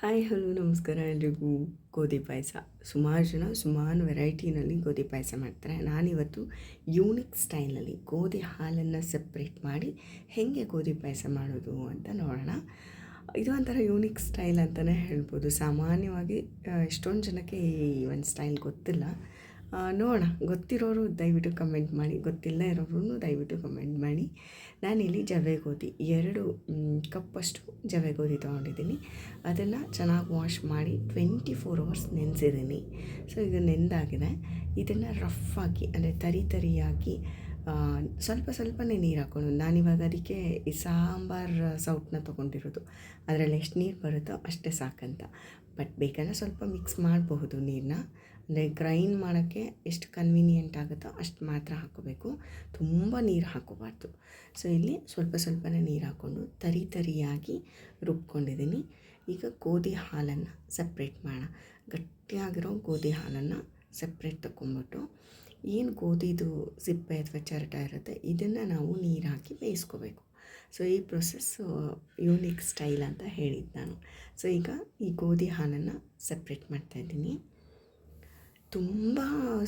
Hi, hello, ನಮಸ್ಕಾರ. ಎಲ್ರಿಗೂ ಗೋಧಿ ಪಾಯಸ. ಸುಮಾರು ಜನ ಸುಮಾರು ವೆರೈಟಿನಲ್ಲಿ ಗೋಧಿ ಪಾಯಸ ಮಾಡ್ತಾರೆ. ನಾನಿವತ್ತು ಯೂನಿಕ್ ಸ್ಟೈಲಲ್ಲಿ ಗೋಧಿ ಹಾಲನ್ನು ಸಪ್ರೇಟ್ ಮಾಡಿ ಹೇಗೆ ಗೋಧಿ ಪಾಯಸ ಮಾಡೋದು ಅಂತ ನೋಡೋಣ. ಇದು ಒಂಥರ ಯೂನಿಕ್ ಸ್ಟೈಲ್ ಅಂತಲೇ ಹೇಳ್ಬೋದು. ಸಾಮಾನ್ಯವಾಗಿ ಎಷ್ಟೊಂದು ಜನಕ್ಕೆ ಈ ಒಂದು ಸ್ಟೈಲ್ ಗೊತ್ತಿಲ್ಲ. ನೋಡೋಣ. ಗೊತ್ತಿರೋರು ದಯವಿಟ್ಟು ಕಮೆಂಟ್ ಮಾಡಿ. ಗೊತ್ತಿಲ್ಲ ಇರೋರು ದಯವಿಟ್ಟು ಕಮೆಂಟ್ ಮಾಡಿ. ನಾನಿಲ್ಲಿ ಜವೆ ಗೋಧಿ ಎರಡು ಕಪ್ಪಷ್ಟು ಜವೆ ಗೋಧಿ ತೊಗೊಂಡಿದ್ದೀನಿ. ಅದನ್ನು ಚೆನ್ನಾಗಿ ವಾಶ್ ಮಾಡಿ ಟ್ವೆಂಟಿ ಫೋರ್ ಅವರ್ಸ್ ನೆನೆಸಿದ್ದೀನಿ. ಸೊ ಇದು ನೆಂದಾಗಿದೆ. ಇದನ್ನು ರಫ್ ಆಗಿ, ಅಂದರೆ ತರಿ ತರಿಯಾಗಿ ಸ್ವಲ್ಪ ಸ್ವಲ್ಪನೇ ನೀರು ಹಾಕ್ಕೊಂಡು ನಾನಿವಾಗ ಅದಕ್ಕೆ ಈ ಸಾಂಬಾರ್ ಸೌಟನ್ನ ತೊಗೊಂಡಿರೋದು. ಅದರಲ್ಲಿ ಎಷ್ಟು ನೀರು ಬರುತ್ತೋ ಅಷ್ಟೇ ಸಾಕಂತ. ಬಟ್ ಬೇಕಾದ್ರೆ ಸ್ವಲ್ಪ ಮಿಕ್ಸ್ ಮಾಡಬಹುದು ನೀರನ್ನ ಅಂದರೆ ಗ್ರೈಂಡ್ ಮಾಡೋಕ್ಕೆ ಎಷ್ಟು ಕನ್ವೀನಿಯೆಂಟ್ ಆಗುತ್ತೋ ಅಷ್ಟು ಮಾತ್ರ ಹಾಕೋಬೇಕು ತುಂಬ ನೀರು ಹಾಕೋಬಾರ್ದು ಸೊ ಇಲ್ಲಿ ಸ್ವಲ್ಪ ಸ್ವಲ್ಪನೇ ನೀರು ಹಾಕ್ಕೊಂಡು ತರಿ ತರಿಯಾಗಿ ರುಬ್ಕೊಂಡಿದ್ದೀನಿ. ಈಗ ಗೋಧಿ ಹಾಲನ್ನು ಸಪ್ರೇಟ್ ಮಾಡೋಣ. ಗಟ್ಟಿಯಾಗಿರೋ ಗೋಧಿ ಹಾಲನ್ನು ಸಪ್ರೇಟ್ ತಗೊಂಬಿಟ್ಟು ಏನು ಗೋಧಿದು ಸಿಪ್ಪೆ ಅಥವಾ ಚರಟ ಇರುತ್ತೆ, ಇದನ್ನು ನಾವು ನೀರು ಹಾಕಿ ಬೇಯಿಸ್ಕೋಬೇಕು. ಸೊ ಈ ಪ್ರೊಸೆಸ್ ಯೂನಿಕ್ ಸ್ಟೈಲ್ ಅಂತ ಹೇಳಿದ್ದು ನಾನು. ಸೊ ಈಗ ಈ ಗೋಧಿ ಹಾಲನ್ನು ಸಪ್ರೇಟ್ ಮಾಡ್ತಾಯಿದ್ದೀನಿ ತುಂಬ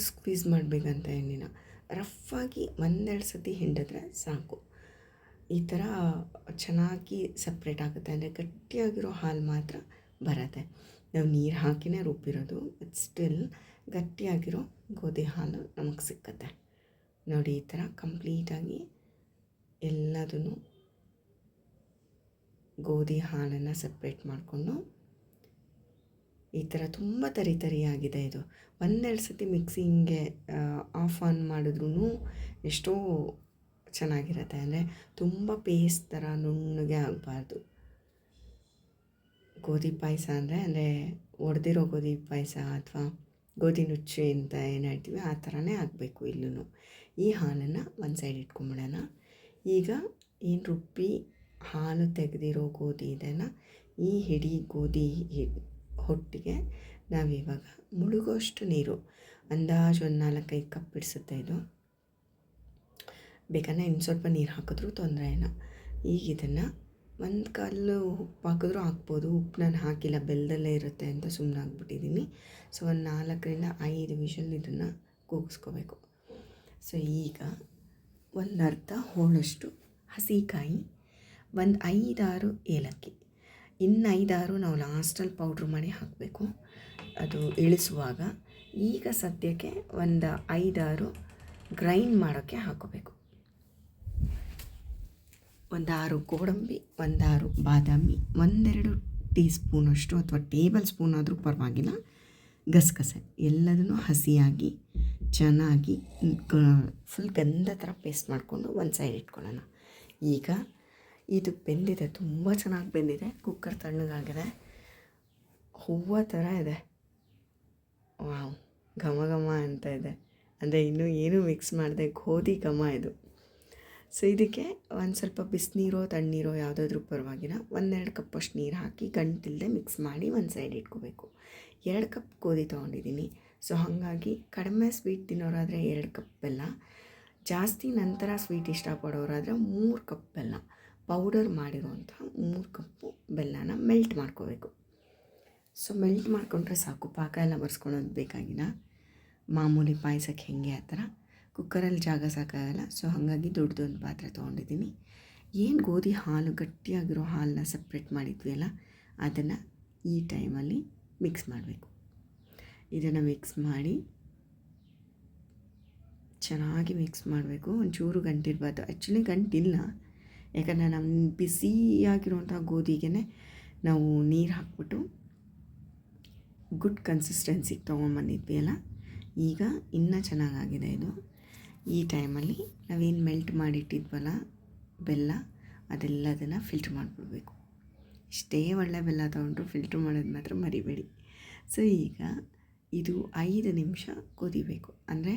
ಸ್ಕ್ವೀಸ್ ಮಾಡಬೇಕಂತ ಏನಿಲ್ಲ. ರಫ್ಫಾಗಿ ಒಂದೆರಡು ಸತಿ ಹಿಂಡಿದ್ರೆ ಸಾಕು. ಈ ಥರ ಚೆನ್ನಾಗಿ ಸಪ್ರೇಟ್ ಆಗುತ್ತೆ. ಅಂದರೆ ಗಟ್ಟಿಯಾಗಿರೋ ಹಾಲು ಮಾತ್ರ ಬರತ್ತೆ. ನಾವು ನೀರು ಹಾಕಿನೇ ರುಬ್ಬಿರೋದು ಬಟ್ ಸ್ಟಿಲ್ ಗಟ್ಟಿಯಾಗಿರೋ ಗೋಧಿ ಹಾಲು ನಮಗೆ ಸಿಕ್ಕತ್ತೆ. ನೋಡಿ, ಈ ಥರ ಕಂಪ್ಲೀಟಾಗಿ ಎಲ್ಲದನ್ನು ಗೋಧಿ ಹಾಲನ್ನು ಸಪ್ರೇಟ್ ಮಾಡಿಕೊಂಡು ಈ ಥರ ತುಂಬ ತರಿ ತರಿಯಾಗಿದೆ ಇದು. ಒಂದೆರಡು ಸತಿ ಮಿಕ್ಸಿಂಗೆ ಆಫ್ ಆನ್ ಮಾಡಿದ್ರೂ ಎಷ್ಟೋ ಚೆನ್ನಾಗಿರುತ್ತೆ. ಅಂದರೆ ತುಂಬ ಪೇಸ್ಟ್ ಥರ ನುಣ್ಣಗೆ ಆಗಬಾರ್ದು. ಗೋಧಿ ಪಾಯಸ ಅಂದರೆ ಅಂದರೆ ಒಡೆದಿರೋ ಗೋಧಿ ಪಾಯಸ ಅಥವಾ ಗೋಧಿ ನುಚ್ಚು ಅಂತ ಏನು ಹೇಳ್ತೀವಿ, ಆ ಥರನೇ ಆಗಬೇಕು ಇಲ್ಲೂ ಈ ಹಾಲನ್ನು ಒಂದು ಸೈಡ್ ಇಟ್ಕೊಂಬಿಡೋಣ. ಈಗ ಏನು ರುಬ್ಬಿ ಹಾಲು ತೆಗೆದಿರೋ ಗೋಧಿ ಇದೆಯಲ್ಲ, ಈ ಹಿಡಿ ಗೋಧಿ ಹೊಟ್ಟಿಗೆ ನಾವಿವಾಗ ಮುಳುಗೋಷ್ಟು ನೀರು, ಅಂದಾಜು ಒಂದು ನಾಲ್ಕೈದು ಕಪ್ ಇಡಿಸುತ್ತೆ ಇದು. ಬೇಕಾದ್ರೆ ಇನ್ನು ಸ್ವಲ್ಪ ನೀರು ಹಾಕಿದ್ರೂ ತೊಂದರೆ ಇಲ್ಲ. ಈಗ ಇದನ್ನು ಒಂದು ಕಲ್ಲು ಉಪ್ಪು ಹಾಕಿದ್ರೂ ಹಾಕ್ಬೋದು. ಉಪ್ಪು ನಾನು ಹಾಕಿಲ್ಲ ಬೆಲ್ಲದಲ್ಲೇ ಇರುತ್ತೆ ಅಂತ ಸುಮ್ಮನೆ ಹಾಕ್ಬಿಟ್ಟಿದ್ದೀನಿ ಸೊ, ಒಂದು ನಾಲ್ಕರಿಂದ ಐದು ವಿಷಲ್ ಇದನ್ನು ಕೂಗಿಸ್ಕೋಬೇಕು. ಸೊ, ಈಗ ಒಂದು ಅರ್ಧ ಹೋಳಷ್ಟು ಹಸಿಕಾಯಿ ಒಂದು ಐದಾರು ಏಲಕ್ಕಿ. ಇನ್ನು ಐದಾರು ನಾವು ಲಾಸ್ಟಲ್ಲಿ ಪೌಡ್ರ್ ಮಾಡಿ ಹಾಕಬೇಕು. ಅದು ಇಳಿಸುವಾಗ ಈಗ ಸದ್ಯಕ್ಕೆ ಒಂದು ಐದಾರು ಗ್ರೈಂಡ್ ಮಾಡೋಕ್ಕೆ ಹಾಕೋಬೇಕು. ಒಂದಾರು ಗೋಡಂಬಿ ಒಂದಾರು ಬಾದಾಮಿ, ಒಂದೆರಡು ಟೀ ಸ್ಪೂನಷ್ಟು ಅಥವಾ ಟೇಬಲ್ ಸ್ಪೂನ್ ಆದರೂ ಪರವಾಗಿಲ್ಲ. ಗಸಗಸೆ, ಎಲ್ಲದನ್ನು ಹಸಿಯಾಗಿ, ಚೆನ್ನಾಗಿ ಫುಲ್ ಗಂಧ ಥರ ಪೇಸ್ಟ್ ಮಾಡಿಕೊಂಡು ಒಂದು ಸೈಡ್ ಇಟ್ಕೊಳ್ಳೋಣ. ಈಗ ಇದು ಬೆಂದಿದೆ, ತುಂಬ ಚೆನ್ನಾಗಿ ಬೆಂದಿದೆ ಕುಕ್ಕರ್ ತಣ್ಣಗಾಗಿದೆ. ಹೂವು ಥರ ಇದೆ. ವಾವ್, ಘಮ ಘಮ ಅಂತ ಇದೆ. ಅಂದರೆ ಇನ್ನೂ ಏನೂ ಮಿಕ್ಸ್ ಮಾಡಿದೆ, ಗೋಧಿ ಘಮ ಇದು. ಸೊ ಇದಕ್ಕೆ ಒಂದು ಸ್ವಲ್ಪ ಬಿಸಿನೀರೋ, ತಣ್ಣೀರೋ ಯಾವುದಾದ್ರೂ ಪರವಾಗಿಲ್ಲ. ಒಂದೆರಡು ಕಪ್ಪಷ್ಟು ನೀರು ಹಾಕಿ ಗಂಟಿಲ್ಲದೆ ಮಿಕ್ಸ್ ಮಾಡಿ ಒಂದು ಸೈಡ್ ಇಟ್ಕೋಬೇಕು. ಎರಡು ಕಪ್ ಗೋಧಿ ತೊಗೊಂಡಿದ್ದೀನಿ. ಸೊ ಹಾಗಾಗಿ ಕಡಿಮೆ ಸ್ವೀಟ್ ತಿನ್ನೋರಾದರೆ ಎರಡು ಕಪ್ ಬೆಲ್ಲ. ಜಾಸ್ತಿ ನಂತರ ಸ್ವೀಟ್ ಇಷ್ಟಪಡೋರಾದರೆ ಮೂರು ಕಪ್ ಬೆಲ್ಲ. ಪೌಡರ್ ಮಾಡಿರುವಂಥ ಮೂರು ಕಪ್ಪು ಬೆಲ್ಲನ ಮೆಲ್ಟ್ ಮಾಡ್ಕೋಬೇಕು. ಸೊ ಮೆಲ್ಟ್ ಮಾಡಿಕೊಂಡ್ರೆ ಸಾಕು. ಪಾಕ ಎಲ್ಲ ಬರ್ಸ್ಕೊಳೋದು ಬೇಕಾಗಿಲ್ಲ. ಮಾಮೂಲಿ ಪಾಯಸಕ್ಕೆ ಹೆಂಗೆ ಆ ಥರ. ಕುಕ್ಕರಲ್ಲಿ ಜಾಗ ಸಾಕಾಗಲ್ಲ. ಸೊ ಹಾಗಾಗಿ ದೊಡ್ಡದೊಂದು ಪಾತ್ರೆ ತೊಗೊಂಡಿದ್ದೀನಿ. ಏನು ಗೋಧಿ ಹಾಲು ಗಟ್ಟಿಯಾಗಿರೋ ಹಾಲನ್ನ ಸಪ್ರೇಟ್ ಮಾಡಿದ್ವಿ ಅಲ್ಲ ಅದನ್ನು ಈ ಟೈಮಲ್ಲಿ ಮಿಕ್ಸ್ ಮಾಡಬೇಕು. ಇದನ್ನು ಮಿಕ್ಸ್ ಮಾಡಿ ಚೆನ್ನಾಗಿ ಮಿಕ್ಸ್ ಮಾಡಬೇಕು. ಒಂಚೂರು ಗಂಟಿರ್ಬಾರ್ದು. ಆ್ಯಕ್ಚುಲಿ ಗಂಟಿಲ್ಲ. ಯಾಕಂದರೆ ನಮ್ಮ ಬಿಸಿಯಾಗಿರುವಂಥ ಗೋಧಿಗೆ ನಾವು ನೀರು ಹಾಕ್ಬಿಟ್ಟು ಗುಡ್ ಕನ್ಸಿಸ್ಟೆನ್ಸಿಗೆ ತೊಗೊಂಬಂದಿದ್ವಿ ಅಲ್ಲ? ಈಗ ಇನ್ನೂ ಚೆನ್ನಾಗಾಗಿದೆ ಇದು. ಈ ಟೈಮಲ್ಲಿ ನಾವೇನು ಮೆಲ್ಟ್ ಮಾಡಿಟ್ಟಿದ್ವಲ್ಲ, ಬೆಲ್ಲ, ಅದೆಲ್ಲದನ್ನು ಫಿಲ್ಟ್ರ್ ಮಾಡಿಬಿಡ್ಬೇಕು. ಇಷ್ಟೇ ಒಳ್ಳೆ ಬೆಲ್ಲ ತೊಗೊಂಡ್ರು ಫಿಲ್ಟ್ರ್ ಮಾಡೋದು ಮಾತ್ರ ಮರಿಬೇಡಿ. ಸೊ ಈಗ ಇದು ಐದು ನಿಮಿಷ ಕುದಿಬೇಕು ಅಂದರೆ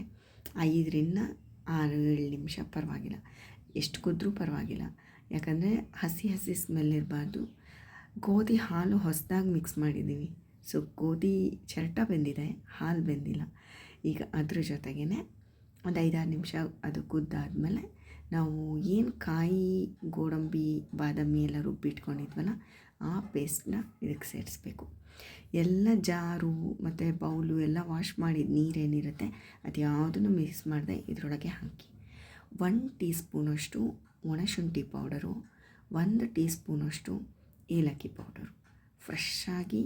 ಐದರಿಂದ ಆರು, ಏಳು ನಿಮಿಷ ಪರವಾಗಿಲ್ಲ. ಎಷ್ಟು ಕುದ್ರೂ ಪರವಾಗಿಲ್ಲ. ಯಾಕಂದರೆ ಹಸಿ ಹಸಿ ಸ್ಮೆಲ್ ಇರಬಾರ್ದು. ಗೋಧಿ ಹಾಲು ಹೊಸದಾಗಿ ಮಿಕ್ಸ್ ಮಾಡಿದ್ದೀವಿ ಸೊ ಗೋಧಿ ಚರಟ ಬೆಂದಿದೆ, ಹಾಲು ಬೆಂದಿಲ್ಲ. ಈಗ ಅದ್ರ ಜೊತೆಗೇ ಒಂದು ಐದಾರು ನಿಮಿಷ ಅದು ಕುದ್ದಾದಮೇಲೆ ನಾವು ಏನು ಕಾಯಿ, ಗೋಡಂಬಿ, ಬಾದಾಮಿ ಎಲ್ಲ ರುಬ್ಬಿಟ್ಕೊಂಡಿದ್ವಲ್ಲ, ಆ ಪೇಸ್ಟ್ನ ಇದಕ್ಕೆ ಸೇರಿಸ್ಬೇಕು. ಎಲ್ಲ ಜಾರು ಮತ್ತು ಬೌಲು ಎಲ್ಲ ವಾಶ್ ಮಾಡಿದ ನೀರೇನಿರುತ್ತೆ ಅದು ಯಾವುದನ್ನು ಮಿಕ್ಸ್ ಮಾಡದೆ ಇದರೊಳಗೆ ಹಾಕಿ. ಒನ್ ಟೀ ಸ್ಪೂನಷ್ಟು ಒಣಶುಂಠಿ ಪೌಡರು, ಒಂದು ಟೀ ಸ್ಪೂನಷ್ಟು ಏಲಕ್ಕಿ ಪೌಡರು. ಫ್ರೆಶ್ಶಾಗಿ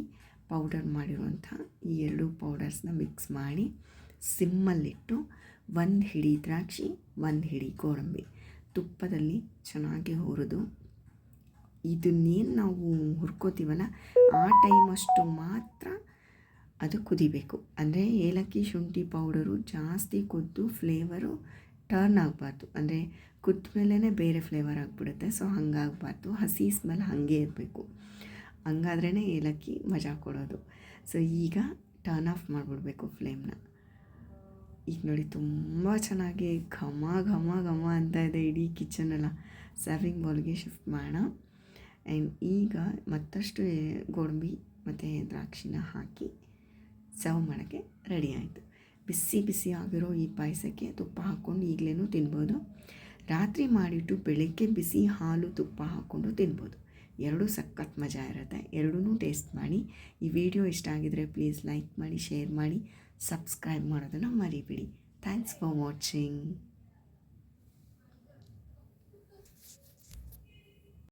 ಪೌಡರ್ ಮಾಡಿರುವಂಥ ಈ ಎರಡು ಪೌಡರ್ಸ್ನ ಮಿಕ್ಸ್ ಮಾಡಿ ಸಿಮ್ಮಲ್ಲಿಟ್ಟು ಒಂದು ಹಿಡಿ ದ್ರಾಕ್ಷಿ, ಒಂದು ಹಿಡಿ ಗೋಡಂಬಿ. ತುಪ್ಪದಲ್ಲಿ ಚೆನ್ನಾಗಿ ಹುರಿದು ಇದನ್ನೇನು ನಾವು ಹುರ್ಕೋತೀವಲ್ಲ, ಆ ಟೈಮಷ್ಟು ಮಾತ್ರ ಅದು ಕುದಿಬೇಕು. ಅಂದರೆ ಏಲಕ್ಕಿ, ಶುಂಠಿ ಪೌಡರು ಜಾಸ್ತಿ ಕುದ್ದು ಫ್ಲೇವರು ಟರ್ನ್ ಆಗಬಾರ್ದು. ಅಂದರೆ ಕುದ್ದ ಮೇಲೇ ಬೇರೆ ಫ್ಲೇವರ್ ಆಗಿಬಿಡುತ್ತೆ. ಸೊ ಹಂಗಾಗಬಾರ್ದು. ಹಸಿ ಸ್ಮೆಲ್ ಹಾಗೆ ಇರಬೇಕು. ಹಂಗಾದ್ರೇ ಏಲಕ್ಕಿ ಮಜಾ ಕೊಡೋದು. ಸೊ ಈಗ ಟರ್ನ್ ಆಫ್ ಮಾಡಿಬಿಡ್ಬೇಕು ಫ್ಲೇಮ್ನ ಈಗ ನೋಡಿ ತುಂಬ ಚೆನ್ನಾಗಿ ಘಮ ಘಮ ಘಮ ಅಂತ ಇದೆ ಇಡೀ ಕಿಚನೆಲ್ಲ ಸರ್ವಿಂಗ್ ಬೌಲ್ಗೆ ಶಿಫ್ಟ್ ಮಾಡೋಣ. ಆ್ಯಂಡ್ ಈಗ ಮತ್ತಷ್ಟು ಗೋಡಂಬಿ ಮತ್ತು ದ್ರಾಕ್ಷಿನ ಹಾಕಿ ಸರ್ವ್ ಮಾಡೋಕ್ಕೆ ರೆಡಿ ಆಯಿತು. ಬಿಸಿ ಬಿಸಿ ಆಗಿರೋ ಈ ಪಾಯಸಕ್ಕೆ ತುಪ್ಪ ಹಾಕ್ಕೊಂಡು ಈಗಲೇ ತಿನ್ಬೋದು. ರಾತ್ರಿ ಮಾಡಿಟ್ಟು ಬೆಳಗ್ಗೆ ಬಿಸಿ ಹಾಲು ತುಪ್ಪ ಹಾಕ್ಕೊಂಡು ತಿನ್ಬೋದು. ಎರಡೂ ಸಖತ್ ಮಜಾ ಇರುತ್ತೆ. ಎರಡೂ ಟೇಸ್ಟ್ ಮಾಡಿ. ಈ ವಿಡಿಯೋ ಇಷ್ಟ ಆಗಿದರೆ ಪ್ಲೀಸ್ ಲೈಕ್ ಮಾಡಿ, ಶೇರ್ ಮಾಡಿ, ಸಬ್ಸ್ಕ್ರೈಬ್ ಮಾಡೋದನ್ನು ಮರಿಬೇಡಿ. Thanks for watching.